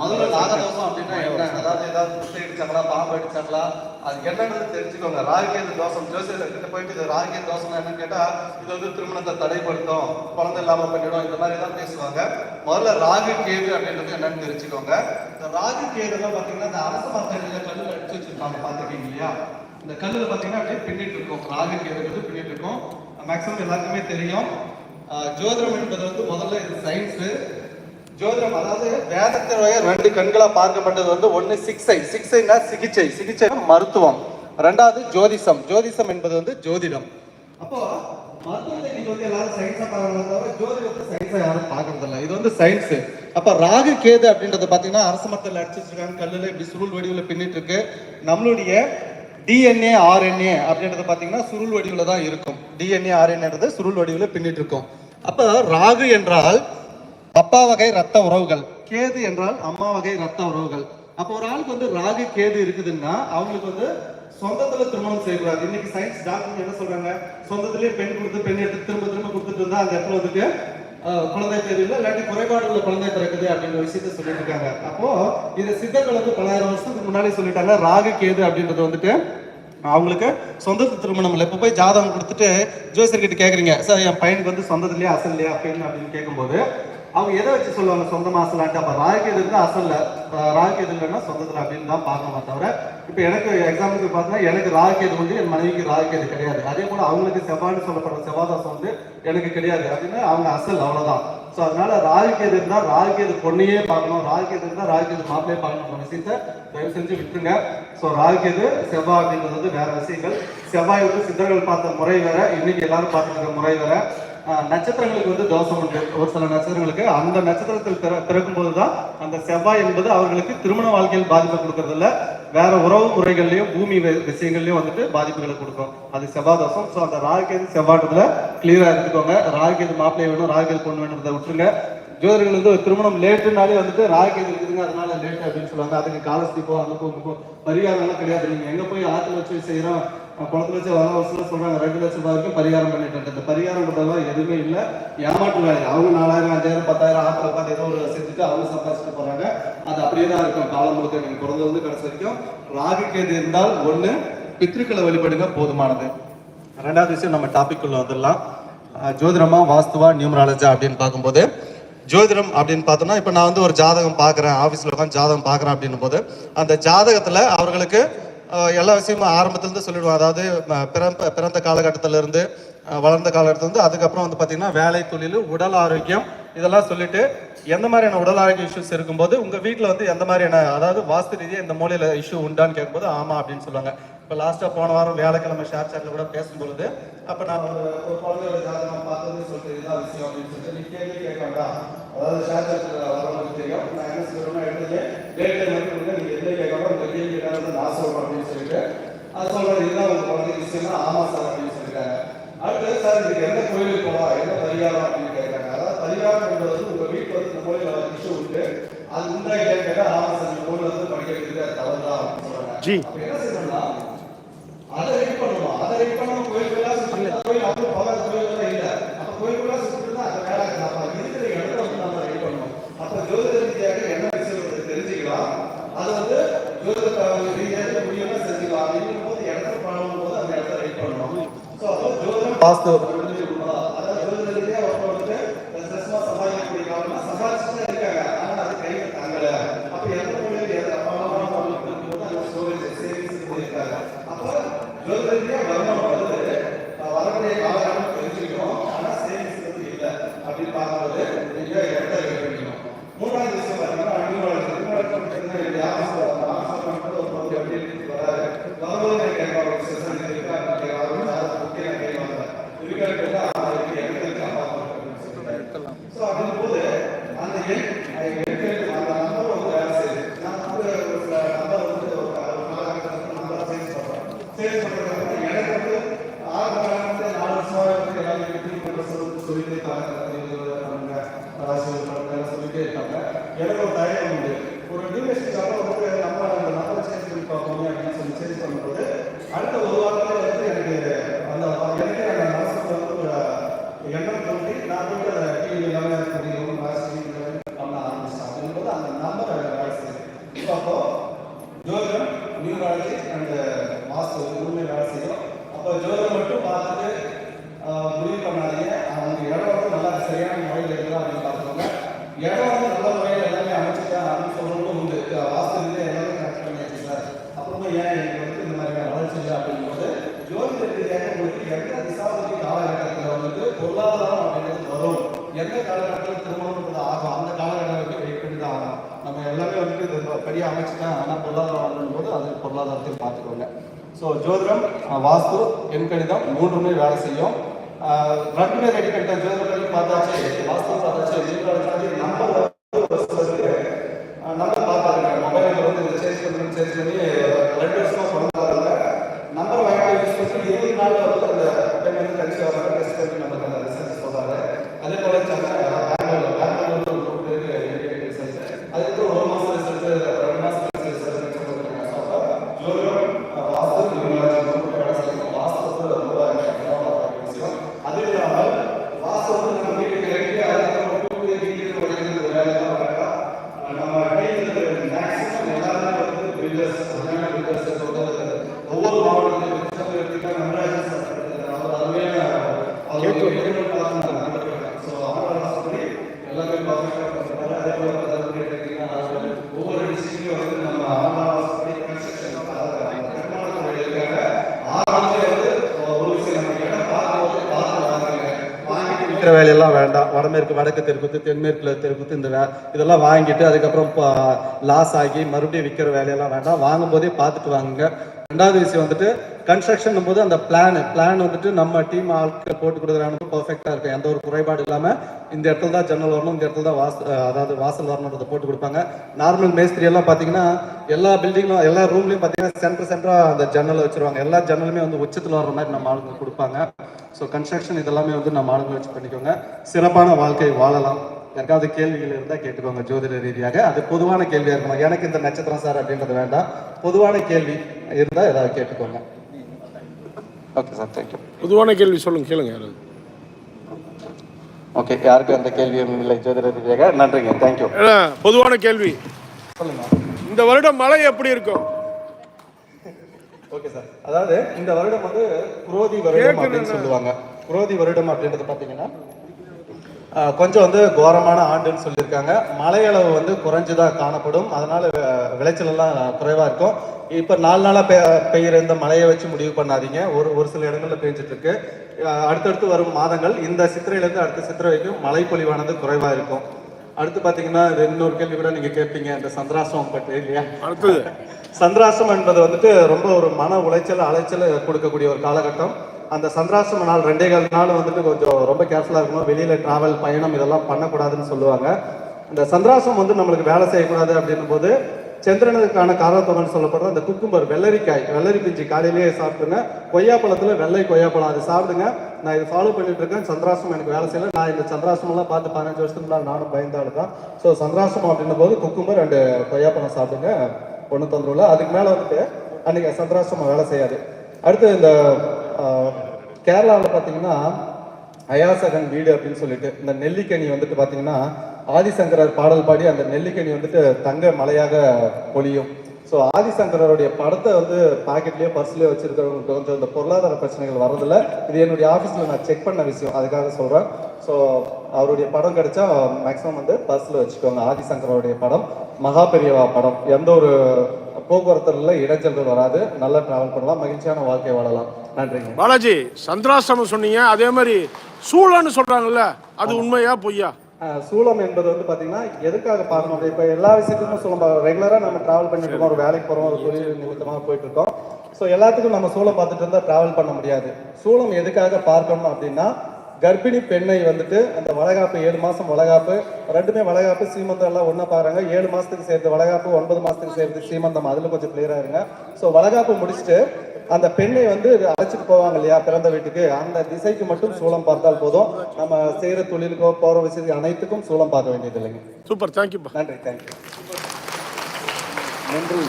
முதல்ல நாகதோஷம் அப்படின்னா என்ன? அதாவது ஏதாவது குட்டை அடிச்சாங்களா பாம்பு அடிச்சாங்களா அது என்னன்றது தெரிஞ்சுக்கோங்க. ராகேந்திர தோஷம் ஜோசியர் கிட்ட போயிட்டு இது ராகேந்திர தோஷம் என்னன்னு கேட்டா இது வந்து திருமணத்தை தடைப்படுத்தும் குழந்தை இல்லாம பண்ணிடும் இந்த மாதிரி தான் பேசுவாங்க. முதல்ல ராகு கேது அப்படின்றது என்னன்னு தெரிஞ்சுக்கோங்க. இந்த ராகு கேதுலாம் பாத்தீங்கன்னா இந்த அரசு மரத்தடியில கல்லுல அடிச்சு வச்சிருப்பாங்க பாத்துருக்கீங்க இல்லையா? இந்த கல்லுல பாத்தீங்கன்னா அப்படியே பின்னிட்டு இருக்கும். ராகு கேதுங்கிறது பின்னிட்டு இருக்கும். மேக்ஸிமம் எல்லாருக்குமே தெரியும். ஜோதிடம் என்பது வந்து முதல்ல இது சயின்ஸ் ஜோதிடம் அதாவது வேதத்தினுடைய ரெண்டு கண்களா பார்க்கப்பட்டது வந்து ஒண்ணு சிக்ஸை சிக்ஸைனா சிகிச்சை. சிகிச்சை மருத்துவம். ரெண்டாவது ஜோதிஷம். ஜோதிஷம் என்பது வந்து ஜோதிடம். அப்போ மருத்துவத்தை நீங்க வந்து எல்லாரும் சயின்ஸா பார்க்கறத தவிர ஜோதிடத்தை சயின்ஸா யாரும் பார்க்கறதில்ல. இது வந்து சயின்ஸ் அப்போ ராகு கேது அப்படின்றது பார்த்தீங்கன்னா அரசு மரத்தில் அடிச்சிருக்காங்க கல்லில் இப்படி சுருள் வடிவில் பின்னிட்டு இருக்கு. நம்மளுடைய டிஎன்ஏ ஆர்என்ஏ அப்படின்றது பார்த்தீங்கன்னா சுருள் வடிவில் தான் இருக்கும். டிஎன்ஏ ஆர்என்ஏன்றது சுருள் வடிவில் பின்னிட்டு இருக்கும். அப்ப ராகு என்றால் அப்பா வகை ரத்த உறவுகள். கேது என்றால் அம்மா வகை ரத்த உறவுகள். அப்போ ஒரு ஆளுக்கு வந்து ராகு கேது இருக்குதுன்னா அவங்களுக்கு வந்து சொந்தத்துல திருமணம் செய்யக்கூடாது. இன்னைக்கு சயின்ஸ் டாக்டர் என்ன சொல்றாங்க? சொந்தத்திலேயே பெண் கொடுத்து பெண் எடுத்து திரும்ப திரும்ப கொடுத்துட்டு இருந்தா அந்த இடத்துல வந்துட்டு குழந்தை குழந்தை தெரியல இல்லாட்டி குறைபாடு உள்ள குழந்தை பிறக்குது அப்படின்ற விஷயத்த சொல்லிட்டு இருக்காங்க. அப்போ இது சித்தர்கள் வந்து பலாயிரம் வருஷத்துக்கு முன்னாடி சொல்லிட்டாங்க ராகு கேது அப்படின்றது வந்துட்டு அவங்களுக்கு சொந்தத்து திருமணம் இல்லை. இப்போ போய் ஜாதகம் கொடுத்துட்டு ஜோசியர் கிட்ட கேட்குறீங்க சார் என் பையனுக்கு வந்து சொந்தத்துலேயே அசல்லையா பெண் அப்படின்னு கேட்கும்போது அவங்க எதை வச்சு சொல்லுவாங்க? சொந்த அசலான்ட்டு அப்போ ராகுகேது இருந்தால் அசல்ல. ராகுகேது இல்லைன்னா சொந்தத்தில் அப்படின்னு தான் பார்க்கணுமா தவிர இப்போ எனக்கு எக்ஸாம்பிளுக்கு பார்த்தீங்கன்னா எனக்கு ராகுகேது உண்டு என் மனைவிக்கு ராகுகேது கிடையாது. அதே போல் அவங்களுக்கு செவ்வாய்னு சொல்லப்படுற செவ்வாதாசம் வந்து எனக்கு கிடையாது. அப்படின்னு அவங்க அசல் அவ்வளோதான் ஸோ அதனால ராகுகேது இருந்தால் ராகுகேது பொண்ணையே பார்க்கணும். ராகுகேது இருந்தால் ராகுகேது மாப்பிளையே பார்க்கணும். விஷயத்த தயவு செஞ்சு விட்டுருங்க. ஸோ ராகுகேது செவ்வாய் அப்படின்றது வந்து வேற விஷயங்கள். செவ்வாய் வந்து சித்தர்கள் பார்த்த முறை வேற இன்னைக்கு எல்லாரும் பார்த்துருக்க முறை வேற. நட்சத்திரங்களுக்கு வந்து தோஷம் உண்டு. ஒரு சில நட்சத்திரங்களுக்கு அந்த நட்சத்திரத்தில் பிற பிறக்கும் போதுதான் அந்த செவ்வாய் என்பது அவர்களுக்கு திருமண வாழ்க்கையில் பாதிப்பை கொடுக்கறது இல்ல வேற உறவு முறைகள்லயும் பூமி வி- விஷயங்கள்லயும் வந்துட்டு பாதிப்புகளை கொடுக்கும். அது செவ்வாய் தோஷம். ஸோ அந்த ராகுகேது செவ்வாய்ன்றதுல கிளியரா எடுத்துக்கோங்க. ராகுகேது மாப்பிள்ளை வேணும் ராகுகேது பொண்ணு வேணுன்றதை விட்டுருங்க. ஜோதிடர்கள் வந்து ஒரு திருமணம் லேட்டுனாலே வந்துட்டு ராகுகேது இருக்குதுங்க அதனால லேட் அப்படின்னு சொல்லுவாங்க. அதுக்கு காலஸ்தீபம் அனுப்போ அனுப்போ மரியாதை எல்லாம் கிடையாது. நீங்க எங்க போய் ஆற்றுல வச்சு செய்யறோம்? குளத்துல வச்சு வர வருஷம் சொல்கிறாங்க ரெண்டு லட்சம் ரூபாய் வரைக்கும் பரிகாரம் பண்ணிட்டு இந்த பரிகாரம் பண்ணுறதுலாம் எதுவுமே இல்லை. ஏமாற்று வேலை அவங்க நாலாயிரம் அஞ்சாயிரம் பத்தாயிரம் ஆத்துல உட்காந்து ஏதோ ஒரு செஞ்சுட்டு அவங்க சம்பாதிச்சுட்டு போகிறாங்க அது அப்படியே தான் இருக்கும். காலம் முழுக்க நீங்கள் பிறந்தது வந்து கடைசி வரைக்கும் ராகு கேது இருந்தால் ஒன்று பித்ருக்களை வழிபடுங்க. போதுமானது. ரெண்டாவது விஷயம் நம்ம டாபிக் உள்ள வந்துடலாம். ஜோதிடமா வாஸ்துவா நியூமராலஜா அப்படின்னு பார்க்கும்போது ஜோதிடம் அப்படின்னு பார்த்தோம்னா இப்போ நான் வந்து ஒரு ஜாதகம் பார்க்குறேன். ஆஃபீஸில் உட்காந்து ஜாதகம் பார்க்குறேன் அப்படின்னும் போது அந்த ஜாதகத்தில் அவர்களுக்கு எல்லா விஷயமும் ஆரம்பத்துலேருந்து சொல்லிடுவோம். அதாவது பிறந்த பிறந்த காலகட்டத்திலேருந்து வளர்ந்த காலகட்டத்துலேருந்து அதுக்கப்புறம் வந்து பார்த்தீங்கன்னா வேலை தொழில் உடல் ஆரோக்கியம் இதெல்லாம் சொல்லிட்டு எந்த மாதிரியான உடல் ஆரோக்கிய இஷ்யூஸ் இருக்கும்போது உங்கள் வீட்டில் வந்து எந்த மாதிரியான அதாவது வாஸ்து ரீதியாக இந்த மூலையில் இஷ்யூ உண்டான்னு கேட்கும்போது ஆமாம் அப்படின்னு சொல்லுவாங்க. இப்போ லாஸ்ட்டாக போன வாரம் வேலைக்கிழமை ஷேர் சேட்டில் கூட பேசும்பொழுது அப்போ நான் ஒரு குழந்தைகளை ஜாதகம் பார்த்தது சொல்லிட்டு இதுதான் விஷயம் அப்படின்னு சொல்லிட்டு நீ கேள்வி கேட்க வேண்டாம். அதாவது ஷேர் சேட்டில் வரவங்களுக்கு தெரியும். நான் என்ன சொல்கிறேன்னா எடுத்து டேட் டைம் கேட்கணும் இந்த கேள்வி கேட்கறது நான் சொல்கிறேன் அப்படின்னு சொல்லிட்டு அது சொல்கிறது இதுதான் உங்கள் குழந்தை விஷயம்னா ஆமாம் சார் அப்படின்னு சொல்லிட்டாங்க. அடுத்து சார் இதுக்கு எந்த கோயிலுக்கு போகலாம் என்ன பரிகாரம் அப்படின்னு கேட்குறாங்க அதாவது பரிகாரம் என்பது உங்கள் வீட்டில் வந்து இந்த கோயிலில் ஒரு இஷ்யூ உண்டு. அது உண்டா இல்லையா கேட்டால் ஆமாம் சார் இந்த கோயிலில் வந்து படிக்க வைக்கிறது அது தவறு தான் அப்படின்னு சொல்கிறாங்க ஜி. அப்ப என்ன செய்யணும்னா அதை ரெடி பண்ணுவோம் அதை ரெடி பண்ணணும் கோயிலுக்குள்ள சுத்தி அந்த கோயில் அவ்வளவு பவர் கோயிலுக்குள்ள இல்ல அப்ப கோயிலுக்குள்ள சுத்தி தான் அந்த வேலை இருக்கு. அப்ப இருக்கிற இடத்த வந்து நம்ம ரெடி பண்ணணும் அப்ப ஜோதிட ரீதியாக என்ன விஷயம் வந்து தெரிஞ்சுக்கலாம் அது வந்து ஜோதிட ரீதியாக முடியும்னா செஞ்சுக்கலாம் அப்படிங்கும் போது இடத்துல பண்ணும் போது அந்த இடத்த ரெடி பண்ணணும் ஸோ அப்போ ஜோதிடம் வாஸ்து அதாவது ஜோதிட ரீதியாக ஒருத்தர் வந்து ஸ்ட்ரெஸ்மா சம்பாதிக்கக்கூடிய காரணம்னா சம்பாதிச்சுட்டு தான் இருக்காங்க ஆனா அது கையில தாங்கல அப்ப எந்த கோயில் எந்த பணம் பணம் போது அந்த ஸ்டோரேஜ் சேவிங்ஸ் இருக்காங்க அப்போ ஜோதிடத்திலே வருமானம் வருது அஹ் வரக்கூடிய காலகட்டம் தெரிஞ்சுக்கணும் ஆனா சேவிங்ஸ் வந்து இல்லை அப்படின்னு பார்க்கும்போது நீங்க இடத்த ரெடி பண்ணிக்கணும் மூணாவது விஷயம் பார்த்தீங்கன்னா அனுமதி அனுமதி ஆஃபீஸ் ஒரு பகுதி அப்படி இருக்கு வராது வரும்போது எனக்கு கேட்பாங்க ஒரு செஷன் இருக்கா அப்படின்னு கேட்பாங்க அது ஓகே நான் கேட்பாங்க இருக்கா கேட்டா அதுக்கு இடத்துக்கு அம்மா அப்படின்னு சொல்லிட்டாங்க ஸோ அப்படிங்கும்போது அந்த எண் எண்களுக்கு அந்த நம்பர் வந்து வேலை செய்யுது நான் வந்து ஒரு சில நம்பர் வந்து ஒரு ஒரு காலகட்டத்தில் நம்பர் சேஞ்ச் பண்ணுறேன் சேஞ்ச் பண்ணுறது எனக்கு வந்து ஆரம்ப காலத்துல நாலு வருஷமா வந்து எல்லாரும் எப்படி பண்ணுற சொல்லி சொல்லிட்டே இருக்காங்க பண்ணுங்க ராசிகள் பண்ணுங்க சொல்லிட்டே இருக்காங்க எனக்கு ஒரு தயக்கம் உண்டு. ஒரு டியூரேஷனுக்காக வந்து நம்ம அந்த நம்பரை சேஞ்ச் பண்ணி பார்ப்போமே அப்படின்னு சொல்லி சேஞ்ச் பண்ணும்போது அடுத்த ஒரு வாரத்தில் வந்து எனக்கு அந்த எனக்கு அந்த மனசுக்கு வந்து ஒரு எண்ணம் தோன்றி நான் போயிட்டு அதை டிவி எல்லாமே தெரியும் ராசி பண்ண ஆரம்பிச்சேன் அப்படிங்கும்போது அந்த நம்பர் அப்போ ஜோதிடம் மட்டும் பார்த்துட்டு ஆஹ், முடிவு பண்ணாதீங்க அவங்க இடம் வந்து நல்லா சரியான முறையில் இருக்குதா அப்படின்னு பார்த்துக்கோங்க இடம் வந்து நல்ல முறையில் எல்லாமே அமைச்சிட்டேன் அப்படின்னு சொல்றவங்களும் உண்டு அஹ், வாஸ்து ரீதியா எல்லாமே கரெக்ட் பண்ணியாச்சு சார் அப்புறமா ஏன் எனக்கு வந்து இந்த மாதிரியான வளர்ச்சி இல்லை அப்படிங்கும்போது ஜோதிட ரீதியாக உங்களுக்கு எந்த திசாபதி காலகட்டத்தில் வந்துட்டு பொருளாதாரம் அப்படிங்கிறது வரும் எந்த காலகட்டத்தில் திருமணம் ஆகும் அந்த காலகட்டத்துக்கு வெயிட் பண்ணி தான் ஆகும் நம்ம எல்லாமே வந்துட்டு இது பெரிய அமைச்சுட்டேன் ஆனால் பொருளாதாரம் வரணும் போது அது பொருளாதாரத்தையும் பார்த்துக்கோங்க ஸோ ஜோதிடம் வாஸ்து எண் கணிதம் மூன்றுமே வேலை செய்யும். ரெண்டுமே ரெடி கட்ட ஜோதிடம் பார்த்தாச்சு வாஸ்து பார்த்தாச்சு. நம்பர் பார்த்தாங்க மொபைலில் வந்து இதை சேஞ்ச் பண்ணி சேஞ்ச் பண்ணி ரெண்டு வருஷமா பண்ணுறாங்க நம்பர் வாங்கி யூஸ் பண்ணி இருபது நாள் வந்து அந்த பெண் வந்து கழிச்சு வராங்க டெஸ்ட் பண்ணி நமக்கு அந்த ரிசல்ட் சொல்றாங்க அதே போல சென்னை பெங்களூர் பெங்களூர்ல ஒரு group இருக்கு ரிசல்ட் அதுக்கு ஒரு மாசம் ரிசல்ட் ரெண்டு மாசம் ரிசல்ட் ஜோதிடம் வாஸ்து நிர்மலாஜி group வேலை செய்யணும் வாஸ்து வந்து ரொம்ப முக்கியமான விஷயம் அது இல்லாமல் வாஸ்து வந்து நம்ம வீட்டுக்கு கட்டி அதுக்கப்புறம் வீட்டுக்கு வீட்டுக்கு உடைக்கிறது வேலையெல்லாம் வேண்டாம் நம்ம கையில் மேக்ஸிமம் எல்லாருமே வந்து பில்டர்ஸ் அருமையான பில்டர்ஸ் ஒவ்வொரு மாவட்டத்திலும் கிருஷ்ணகிரி எடுத்துக்கிட்டா நடராஜன் சார் அவர் அருமையான அவர் ஒரு பார்த்து நண்பர்கள் ஸோ அவரோட ஆசைப்படி எல்லாமே பர்ஃபெக்டாக பண்ணுறாங்க அதே போல தருமபுரி எடுத்துக்கிட்டீங்கன்னா அது ஒவ்வொரு டிஸ்ட்ரிக்ட்லையும் வந்து நம்ம அவரோட ஆசைப்படி கன்ஸ்ட்ரக்ஷன் கட்டுமான தொழிலுக்காக ஆரம்பத்தில் வந்து ஒரு விஷயம் நம்ம இடம் பார்க்கும்போது பார்த்து வாங்குங்க இதெல்லாம் வேண்டாம். வடமேற்கு வடக்கு தெருக்குத்து தென்மேற்குல தெருக்குத்து இந்த இதெல்லாம் வாங்கிட்டு அதுக்கப்புறம் லாஸ் ஆகி மறுபடியும் விற்கிற வேலையெல்லாம் வேண்டாம். வாங்கும்போதே பார்த்துட்டு வாங்குங்க. ரெண்டாவது விஷயம் வந்துட்டு கன்ஸ்ட்ரக்ஷன் போது அந்த பிளான் பிளான் வந்துட்டு நம்ம டீம் ஆட்கள் போட்டு கொடுக்குறாங்க. பர்ஃபெக்டாக இருக்கும். எந்த ஒரு குறைபாடு இல்லாமல் இந்த இடத்துல தான் ஜன்னல் வரணும் இந்த இடத்துல தான் வாச அதாவது வாசல் வரணுன்றதை போட்டு கொடுப்பாங்க. நார்மல் மேஸ்திரி எல்லாம் பார்த்தீங்கன்னா எல்லா பில்டிங்லும் எல்லா ரூம்லையும் பார்த்தீங்கன்னா சென்டர் சென்டராக அந்த ஜன்னலை வச்சுருவாங்க. எல்லா ஜன்னலுமே வந்து உச்சத்தில் வர்ற மாதிரி நம்ம ஆளுங்க கொடுப்பாங்க. ஸோ கன்ஸ்ட்ரக்ஷன் இதெல்லாமே வந்து நம்ம ஆளுங்க வச்சு பண்ணிக்கோங்க. சிறப்பான வாழ்க்கை வாழலாம். யாருக்காவது கேள்விகள் இருந்தால் கேட்டுக்கோங்க ஜோதிட ரீதியாக. அது பொதுவான கேள்வியாக இருக்கணும். எனக்கு இந்த நட்சத்திரம் சார் அப்படின்றது வேண்டாம். பொதுவான கேள்வி இருந்தால் ஏதாவது கேட்டுக்கோங்க. ஓகே சார் தேங்க்யூ பொதுவான கேள்வி சொல்லுங்க கேளுங்க யாராவது. ஓகே யாருக்கும் அந்த கேள்வியும் இல்லை? ஜோதிட ரீதியாக. நன்றிங்க தேங்க்யூ பொதுவான கேள்வி. சொல்லுங்க. இந்த வருடம் மழை எப்படி இருக்கும்? ஓகே சார் அதாவது இந்த வருடம் வந்து குரோதி வருடம் அப்படின்னு சொல்லுவாங்க. குரோதி வருடம் அப்படின்றது பார்த்தீங்கன்னா கொஞ்சம் வந்து கோரமான ஆண்டுன்னு சொல்லியிருக்காங்க. மழையளவு வந்து குறைஞ்சுதான் காணப்படும். அதனால வி- விளைச்சல் எல்லாம் குறைவா இருக்கும். இப்போ நாலு நாளா பெ பெய்யுற இந்த மழையை வச்சு முடிவு பண்ணாதீங்க. ஒரு ஒரு சில இடங்கள்ல ஆஹ், அடுத்தடுத்து வரும் மாதங்கள் இந்த சித்திரையிலேருந்து அடுத்த சித்திரை வரைக்கும் மழை பொழிவானது குறைவா இருக்கும். அடுத்து பார்த்தீங்கன்னா இன்னொரு கேள்வி கூட நீங்க கேட்பீங்க இந்த சந்திராசிரமம் பற்றி இல்லையா? அடுத்தது. சந்திராசிரமம் என்பது வந்துட்டு ரொம்ப ஒரு மன உளைச்சல் அலைச்சல் கொடுக்கக்கூடிய ஒரு காலகட்டம். அந்த சந்திராசிரம நாள் ரெண்டே கால் நாள் வந்துட்டு கொஞ்சம் ரொம்ப கேர்ஃபுல்லாக இருக்கணும். வெளியில் டிராவல் பயணம் இதெல்லாம் பண்ணக்கூடாதுன்னு சொல்லுவாங்க. இந்த சந்திராசிரமம் வந்து நம்மளுக்கு வேலை செய்யக்கூடாது அப்படின்னும் போது சந்திரனுக்கான காரத்தொகன்னு சொல்லப்படுற அந்த குக்கும்பர் வெள்ளரிக்காய் வெள்ளரி பிஞ்சு காலையிலேயே சாப்பிடுங்க. கொய்யாப்பழத்தில் வெள்ளை கொய்யாப்பழம் அது சாப்பிடுங்க. நான் இதை ஃபாலோ பண்ணிட்டு இருக்கேன். சந்திராசம் எனக்கு வேலை செய்யல. நான் இந்த சந்திராசமெல்லாம் பார்த்து பதினஞ்சு வருஷத்துக்கு முன்னாடி நானும் பயந்தாடு தான் ஸோ சந்திராசம் அப்படின்னும் போது குக்கும்பர் ரெண்டு கொய்யாப்பழம் சாப்பிடுங்க. ஒன்றும் தொந்தரவு இல்லை. அதுக்கு மேலே வந்துட்டு அன்னைக்கு சந்திராசம் வேலை செய்யாது. அடுத்து இந்த கேரளாவில் பார்த்தீங்கன்னா அயாசகன் வீடு அப்படின்னு சொல்லிட்டு இந்த நெல்லிக்கனி வந்துட்டு பார்த்தீங்கன்னா ஆதிசங்கரர் பாடல் பாடி அந்த நெல்லிக்கனி வந்துட்டு தங்க மலையாக பொழியும். ஸோ ஆதிசங்கரருடைய படத்தை வந்து பாக்கெட்லேயோ பர்ஸ்லேயோ வச்சிருக்கிறவங்களுக்கு கொஞ்சம் இந்த பொருளாதார பிரச்சனைகள் வரதில்ல இது என்னுடைய ஆஃபீஸில் நான் செக் பண்ண விஷயம். அதுக்காக சொல்கிறேன் ஸோ அவருடைய படம் கிடைச்சா மேக்ஸிமம் வந்து பர்ஸில் வச்சுக்கோங்க. ஆதிசங்கரருடைய படம். மகா பெரியவா படம். எந்த ஒரு போக்குவரத்துல இடைஞ்சல்கள் வராது. நல்லா ட்ராவல் பண்ணலாம். மகிழ்ச்சியான வாழ்க்கை வாழலாம். நன்றிங்க. பாலாஜி சந்திராசிரமம் சொன்னீங்க. அதே மாதிரி சூழன்னு சொல்றாங்கல்ல அது உண்மையா பொய்யா? சூலம் என்பது வந்து பாத்தீங்கன்னா எதுக்காக பார்க்கணும்? இப்போ எல்லா விஷயத்துக்கும் சூலம் ரெகுலரா நம்ம டிராவல் பண்ணிட்டு இருக்கோம் ஒரு வேலைக்கு போறோம் ஒரு தொழில் நிமித்தமாக போயிட்டு இருக்கோம் ஸோ எல்லாத்துக்கும் நம்ம சூலம் பார்த்துட்டு இருந்தா டிராவல் பண்ண முடியாது. சூலம் எதுக்காக பார்க்கணும் அப்படின்னா கர்ப்பிணி பெண்ணை வந்துட்டு அந்த வளகாப்பு ஏழு மாசம் வளகாப்பு ரெண்டுமே வளகாப்பு சீமந்தம் எல்லாம் ஒண்ணா பாருங்க ஏழு மாசத்துக்கு சேர்த்து வளகாப்பு ஒன்பது மாசத்துக்கு சேர்த்து சீமந்தம் அதுல கொஞ்சம் கிளியரா இருங்க. ஸோ வளகாப்பு முடிச்சுட்டு அந்த பெண்ணை வந்து அழைச்சிட்டு போவாங்க இல்லையா பிறந்த வீட்டுக்கு. அந்த திசைக்கு மட்டும் சூலம் பார்த்தால் போதும். நம்ம செய்யற தொழிலுக்கோ போற விஷயத்துக்கு அனைத்துக்கும் சூலம் பார்க்க வேண்டியது இல்லைங்க சூப்பர் தேங்க்யூப்பா நன்றி தேங்க்யூ நன்றி.